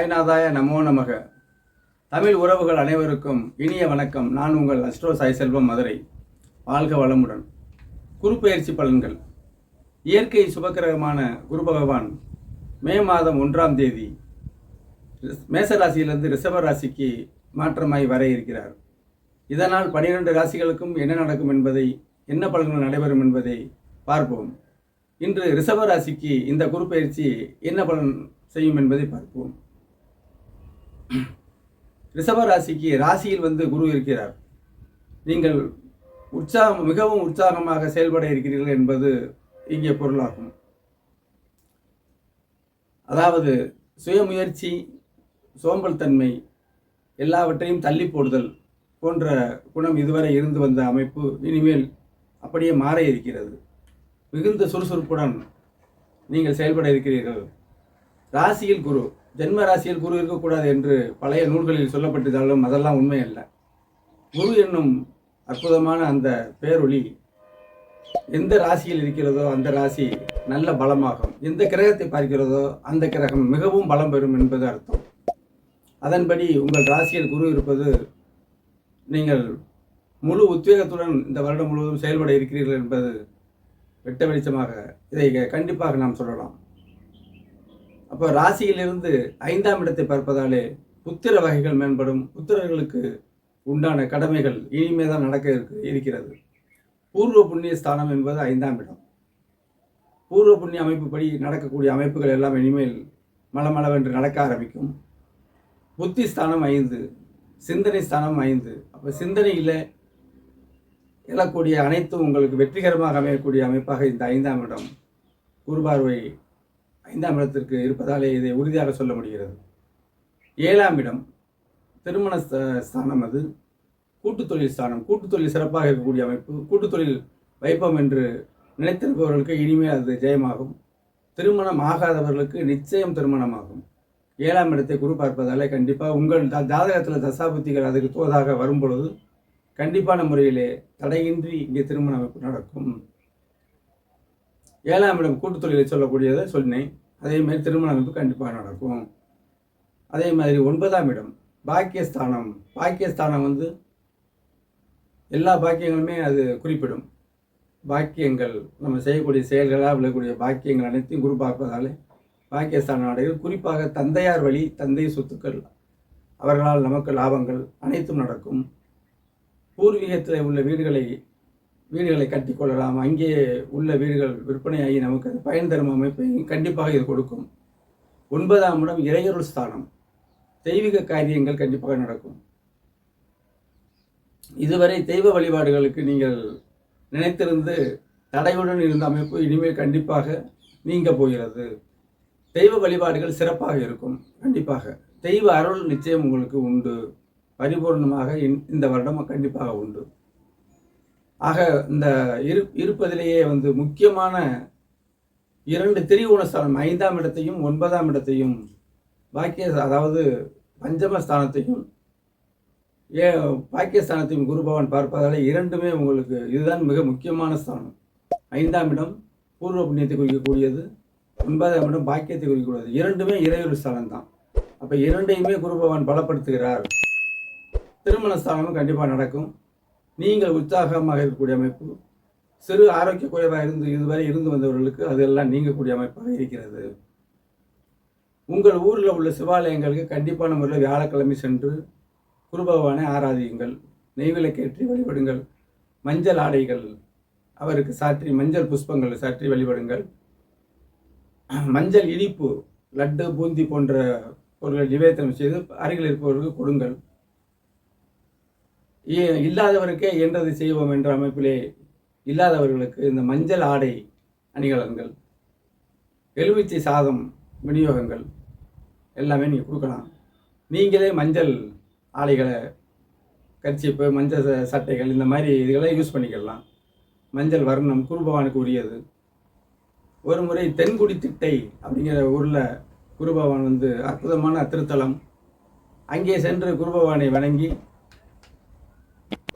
சாய்நாதாய நமோ நமக. தமிழ் உறவுகள் அனைவருக்கும் இனிய வணக்கம். நான் உங்கள் அஸ்ட்ரோ சாய் செல்வம் மதுரை. வாழ்க வளமுடன். குரு பலன்கள். இயற்கை சுபக்கிரகமான குரு பகவான் மே மாதம் ஒன்றாம் தேதி மேச ராசியிலிருந்து ரிஷப ராசிக்கு மாற்றமாய் வர இருக்கிறார். இதனால் பனிரெண்டு ராசிகளுக்கும் என்ன நடக்கும் என்பதை என்ன பலன்கள் நடைபெறும் என்பதை பார்ப்போம். இன்று ரிஷப ராசிக்கு இந்த குரு பயிற்சி என்ன பலன் செய்யும் என்பதை பார்ப்போம். ரிஷப ராசிக்கு ராசியில் வந்து குரு இருக்கிறார். நீங்கள் உற்சாகம் மிகவும் உற்சாகமாக செயல்பட இருக்கிறீர்கள் என்பது இங்கே பொருளாகும். அதாவது சுயமுயற்சி சோம்பல் தன்மை எல்லாவற்றையும் தள்ளி போடுதல் போன்ற குணம் இதுவரை இருந்து வந்த அமைப்பு இனிமேல் அப்படியே மாற இருக்கிறது. மிகுந்த சுறுசுறுப்புடன் நீங்கள் செயல்பட இருக்கிறீர்கள். ராசியில் குரு. ஜென்ம ராசியில் குரு இருக்கக்கூடாது என்று பழைய நூல்களில் சொல்லப்பட்டதாலும் அதெல்லாம் உண்மை அல்ல குரு என்னும் அற்புதமான அந்த பேரொளி எந்த ராசியில் இருக்கிறதோ அந்த ராசி நல்ல பலமாகும். எந்த கிரகத்தை பார்க்கிறதோ அந்த கிரகம் மிகவும் பலம் பெறும் என்பது அர்த்தம். அதன்படி உங்கள் ராசியில் குரு இருப்பது நீங்கள் முழு உத்வேகத்துடன் இந்த வருடம் முழுவதும் செயல்பட இருக்கிறீர்கள் என்பது வெட்ட வெளிச்சமாக இதை கண்டிப்பாக நாம் சொல்லலாம். அப்போ ராசியிலிருந்து ஐந்தாம் இடத்தை பார்ப்பதாலே புத்திர வகைகள் மேம்படும். புத்திரர்களுக்கு உண்டான கடமைகள் இனிமே தான் நடக்க இருக்கு இருக்கிறது. பூர்வ புண்ணிய ஸ்தானம் என்பது ஐந்தாம் இடம். பூர்வ புண்ணிய அமைப்புப்படி நடக்கக்கூடிய அமைப்புகள் எல்லாம் இனிமேல் மலமளவென்று நடக்க ஆரம்பிக்கும். புத்தி ஸ்தானம் ஐந்து சிந்தனை ஸ்தானம் ஐந்து. அப்போ சிந்தனையில் எழக்கூடிய அனைத்தும் உங்களுக்கு வெற்றிகரமாக அமையக்கூடிய அமைப்பாக இந்த ஐந்தாம் இடம். குருபார்வை ஐந்தாம் இடத்திற்கு இருப்பதாலே இதை உறுதியாக சொல்ல முடிகிறது. ஏழாம் இடம் திருமண ஸ்த- ஸ்தானம் அது. கூட்டுத் தொழில் ஸ்தானம். கூட்டுத் தொழில் சிறப்பாக இருக்கக்கூடிய அமைப்பு. கூட்டுத் தொழில் வைப்போம் என்று நினைத்திருப்பவர்களுக்கு இனிமேல் அது ஜெயமாகும். திருமணம் ஆகாதவர்களுக்கு நிச்சயம் திருமணமாகும். ஏழாம் இடத்தை குரு பார்ப்பதாலே கண்டிப்பாக உங்கள் ஜா- ஜாதகத்தில் தசாபுத்திகள் அதுக்கு தோதாக வரும் பொழுது கண்டிப்பான முறையிலே தடையின்றி இங்கே திருமண அமைப்பு நடக்கும். ஏழாம் இடம் கூட்டுத்தொழிலை சொல்லக்கூடியதை சொன்னேன். அதே மாதிரி திருமண அமைப்பு கண்டிப்பாக நடக்கும். அதே மாதிரி ஒன்பதாம் இடம் பாக்கியஸ்தானம். பாக்கியஸ்தானம் வந்து எல்லா பாக்கியங்களுமே அது குறிப்பிடும். பாக்கியங்கள் நம்ம செய்யக்கூடிய செயல்களாக விளையக்கூடிய பாக்கியங்கள் அனைத்தையும் குரு பார்ப்பதாலே பாக்கியஸ்தான நாடுகள் குறிப்பாக தந்தையார் வழி தந்தை சொத்துக்கள் அவர்களால் நமக்கு லாபங்கள் அனைத்தும் நடக்கும். பூர்வீகத்தில் உள்ள வீடுகளை வீடுகளை கட்டி கொள்ளலாம். அங்கே உள்ள வீடுகள் விற்பனையாகி நமக்கு அது பயன் தரும் அமைப்பை கண்டிப்பாக இது கொடுக்கும். ஒன்பதாம் இடம் இறையருள் ஸ்தானம். தெய்வீக காரியங்கள் கண்டிப்பாக நடக்கும். இதுவரை தெய்வ வழிபாடுகளுக்கு நீங்கள் நினைத்திருந்து தடையுடன் இருந்த அமைப்பு இனிமேல் கண்டிப்பாக நீங்க போகிறது. தெய்வ வழிபாடுகள் சிறப்பாக இருக்கும். கண்டிப்பாக. தெய்வ அருள் நிச்சயம் உங்களுக்கு உண்டு. பரிபூர்ணமாக இந்த வருடம் கண்டிப்பாக உண்டு. ஆக இந்த இரு இருப்பதிலேயே வந்து முக்கியமான இரண்டு திரிகோணஸ்தானம் ஐந்தாம் இடத்தையும் ஒன்பதாம் இடத்தையும் பாக்கிய அதாவது பஞ்சமஸ்தானத்தையும் ஏ பாக்கியஸ்தானத்தையும் குரு பகவான் பார்ப்பதாலே இரண்டுமே உங்களுக்கு இதுதான் மிக முக்கியமான ஸ்தானம். ஐந்தாம் இடம் பூர்வ புண்ணியத்தை குறிக்கக்கூடியது ஒன்பதாம் இடம் பாக்கியத்தை குறிக்கக்கூடியது. இரண்டுமே இறையொரு ஸ்தானம் தான் அப்போ இரண்டையுமே குரு பகவான் பலப்படுத்துகிறார். திருமண ஸ்தானமும் கண்டிப்பாக நடக்கும். நீங்கள் உற்சாகமாக இருக்கக்கூடிய அமைப்பு சிறு ஆரோக்கிய குறைவாக இருந்து இதுவரை இருந்து வந்தவர்களுக்கு அதெல்லாம் நீங்கக்கூடிய அமைப்பாக இருக்கிறது. உங்கள் ஊரில் உள்ள சிவாலயங்களுக்கு கண்டிப்பான முறையில் வியாழக்கிழமை சென்று குரு பகவானை ஆராதியுங்கள். நெய்விளக்கேற்றி வழிபடுங்கள். மஞ்சள் ஆடைகள் அவருக்கு சாற்றி மஞ்சள் புஷ்பங்கள் சாற்றி வழிபடுங்கள். மஞ்சள் இனிப்பு லட்டு பூந்தி போன்ற பொருட்கள் நிவேதனம் செய்து அருகில் இருப்பவர்களுக்கு கொடுங்கள். இல்லாதவருக்கே இயன்றதை செய்வோம் என்ற அமைப்பிலே இல்லாதவர்களுக்கு இந்த மஞ்சள் ஆடை அணிகலன்கள் எலுமிச்சை சாதம் விநியோகங்கள் எல்லாமே நீங்கள் கொடுக்கலாம். நீங்களே மஞ்சள் ஆடைகளை கர்ச்சிப்பு மஞ்சள் சட்டைகள் இந்த மாதிரி இதுகளை யூஸ் பண்ணிக்கலாம். மஞ்சள் வர்ணம் குருபவானுக்கு உரியது. ஒரு முறை தென்குடி திட்டை அப்படிங்கிற ஊரில் குருபவான் வந்து அற்புதமான திருத்தலம். அங்கே சென்று குருபவானை வணங்கி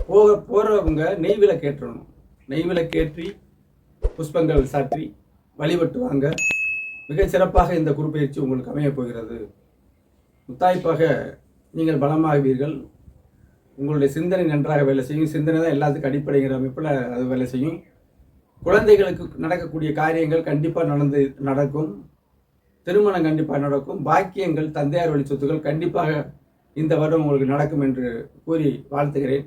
போக போகிறவங்க நெய் விளக்கேற்றணும் நெய் விளக்கேற்றி புஷ்பங்கள் சாற்றி வழிபட்டுவாங்க. மிக மிகச் சிறப்பாக இந்த குருப்பெயர்ச்சி உங்களுக்கு அமையப் போகிறது. முத்தாய்ப்பாக நீங்கள் பலமாகுவீர்கள். உங்களுடைய சிந்தனை நன்றாக வேலை செய்யும். சிந்தனை தான் எல்லாத்துக்கும் அடிப்படைங்கிற அமைப்பில் அது வேலை செய்யும். குழந்தைகளுக்கு நடக்கக்கூடிய காரியங்கள் கண்டிப்பாக நடந்து நடக்கும். திருமணம் கண்டிப்பாக நடக்கும். பாக்கியங்கள் தந்தையார் வழி சொத்துக்கள் கண்டிப்பாக இந்த வருடம் உங்களுக்கு நடக்கும் என்று கூறி வாழ்த்துகிறேன்.